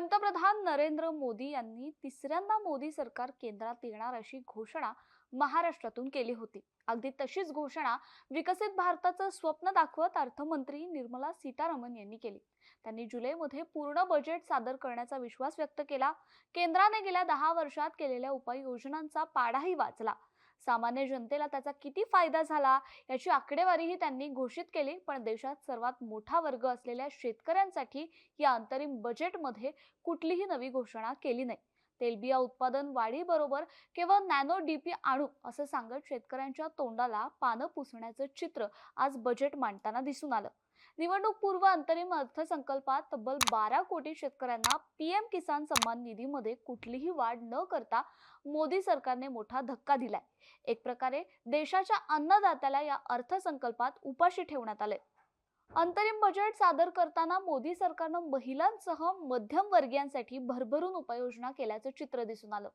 पंतप्रधान नरेंद्र मोदी यांनी तिसऱ्यांदा मोदी सरकार केंद्रात येणार अशी घोषणा महाराष्ट्रातून केली होती. अगदी तशीच घोषणा विकसित भारताचं स्वप्न दाखवत अर्थमंत्री निर्मला सीतारामन यांनी केली. त्यांनी जुलैमध्ये पूर्ण बजेट सादर करण्याचा विश्वास व्यक्त केला. केंद्राने गेल्या दहा वर्षात केलेल्या उपाययोजनांचा पाडाही वाचला. सामान्य जनतेला त्याचा किती फायदा झाला याची आकडेवारीही त्यांनी घोषित केली. पण देशात सर्वात मोठा वर्ग असलेल्या शेतकऱ्यांसाठी या अंतरिम बजेटमध्ये कुठलीही नवी घोषणा केली नाही. तेलबिया उत्पादन वाढीबरोबर केवळ नॅनो डीपी आणू असं सांगत शेतकऱ्यांच्या तोंडाला पानं पुसण्याचं चित्र आज बजेट मांडताना दिसून आलं. निवडणूक पूर्व अंतरिम अर्थसंकल्पात तब्बल बारा कोटी शेतकऱ्यांना पीएम किसान सन्मान निधीमध्ये कुठलीही वाढ न करता मोदी सरकारने मोठा धक्का दिलाय. एक प्रकारे देशाच्या अन्नदात्याला या अर्थसंकल्पात उपाशी ठेवण्यात आले अंतरिम बजेट सादर करताना मोदी सरकारनं महिलांसह मध्यम वर्गीयांसाठी भरभरून उपाययोजना केल्याचं चित्र दिसून आलं.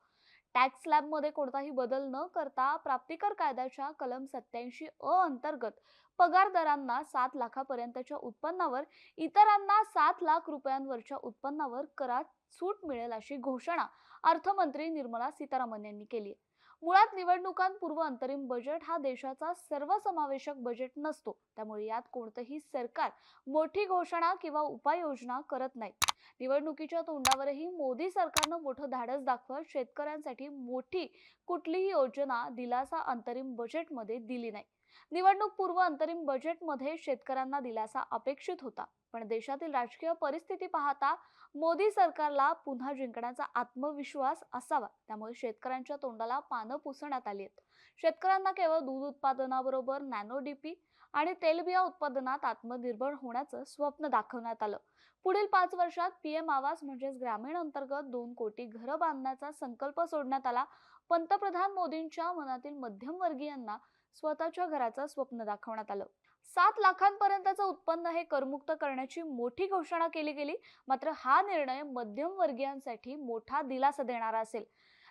टॅक्स स्लॅबमध्ये कोणताही बदल न करता प्राप्तिकर कायद्याच्या कलम सत्याऐंशी अ अंतर्गत पगारदारांना सात लाखापर्यंतच्या उत्पन्नावर इतरांना सात लाख रुपयांवरच्या उत्पन्नावर करात सूट मिळेल अशी घोषणा अर्थमंत्री निर्मला सीतारामन यांनी केली आहे. मुळात निवडणुकांपूर्व अंतरिम बजेट हा देशाचा सर्वसमावेशक बजेट नसतो. त्यामुळे यात कोणतंही सरकार मोठी घोषणा किंवा उपाययोजना करत नाही. निवडणुकीच्या तोंडावरही मोदी सरकारनं मोठं धाडस दाखवत शेतकऱ्यांसाठी मोठी कुठलीही योजना दिलासा अंतरिम बजेटमध्ये दिली नाही. निवडणूक पूर्व अंतरिम बजेटमध्ये शेतकऱ्यांना दिलासा अपेक्षित होता. पण देशातील राजकीय परिस्थिती पाहता मोदी सरकारला पुन्हा जिंकण्याचा आत्मविश्वास असावा. त्यामुळे शेतकऱ्यांच्या तोंडाला पानं पुसण्यात आली आहेत. शेतकऱ्यांना केवळ दूध उत्पादनाबरोबर नॅनो डीपी आणि तेलबिया उत्पादनात आत्मनिर्भर होण्याचं स्वप्न दाखवण्यात आलं. पुढील पाच वर्षात पीएम आवास म्हणजेच ग्रामीण अंतर्गत दोन कोटी घरं बांधण्याचा संकल्प सोडण्यात आला. पंतप्रधान मोदींच्या मनातील मध्यमवर्गीयांना स्वतःच्या घराचं स्वप्न दाखवण्यात आलं. सात लाखांपर्यंतचं उत्पन्न हे करमुक्त करण्याची मोठी घोषणा केली गेली. मात्र हा निर्णय मध्यमवर्गीयांसाठी मोठा दिलासा देणारा असेल.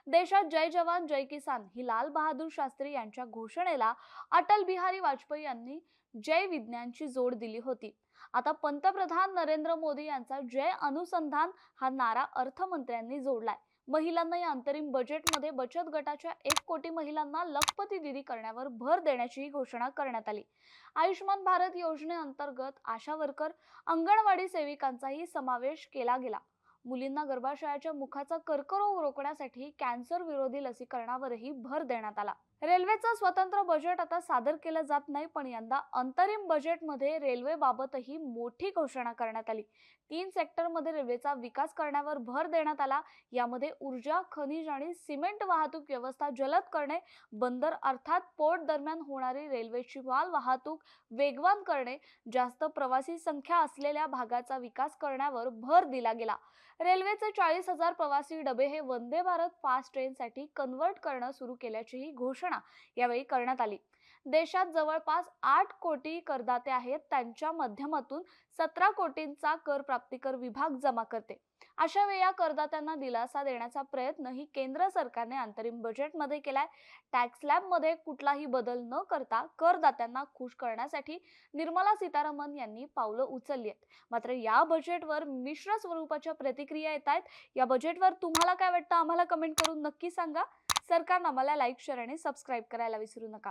देशात जय जवान जय किसान ही लाल बहादूर शास्त्री यांच्या घोषणेला अटल बिहारी वाजपेयी यांनी जय विज्ञानची जोड दिली होती. आता पंतप्रधान नरेंद्र मोदी यांचा जय अनुसंधान हा नारा अर्थमंत्र्यांनी जोडलाय. महिलांना या अंतरिम बजेटमध्ये बचत गटाच्या एक कोटी महिलांना लखपती दिदी करण्यावर भर देण्याची घोषणा करण्यात आली. आयुष्यमान भारत योजनेअंतर्गत आशा वर्कर अंगणवाडी सेविकांचाही समावेश केला गेला. मुलींना गर्भाशयाच्या मुखाचा कर्करोग रोखण्यासाठी कॅन्सर विरोधी लसीकरणावरही भर देण्यात आला. रेल्वेचं स्वतंत्र बजेट आता सादर केलं जात नाही पण यंदा अंतरिम बजेटमध्ये रेल्वेबाबतही मोठी घोषणा करण्यात आली. तीन सेक्टरमध्ये रेल्वेचा विकास करण्यावर भर देण्यात आला. यामध्ये ऊर्जा खनिज आणि सिमेंट वाहतूक व्यवस्था जलद करणे बंदर अर्थात पोर्ट दरम्यान होणारी रेल्वेची माल वाहतूक वेगवान करणे जास्त प्रवासी संख्या असलेल्या भागाचा विकास करण्यावर भर दिला गेला. रेल्वेचे चाळीस हजार प्रवासी डबे हे वंदे भारत फास्ट ट्रेनसाठी कन्वर्ट करणं सुरू केल्याचीही घोषणा यावेळी करण्यात आली. देशात जवळपास आठ कोटी करदाते आहेत. त्यांच्या माध्यमातून सतरा कोटींचा कर प्राप्तिकर विभाग जमा करते. अशा वेळी या करदात्यांना दिलासा देण्याचा प्रयत्न ही केंद्र सरकारने अंतरिम बजेटमध्ये केलाय. टॅक्स स्लॅबमध्ये कुठलाही बदल न करता करदात्यांना खुश करण्यासाठी निर्मला सीतारामन यांनी पावलं उचलली आहेत. मात्र या बजेटवर मिश्र स्वरूपाच्या प्रतिक्रिया येत आहेत. या बजेटवर तुम्हाला काय वाटतं? आम्हाला कमेंट करून नक्की सांगा. सरकारनं आम्हाला लाईक शेअर आणि सबस्क्राईब करायला विसरू नका.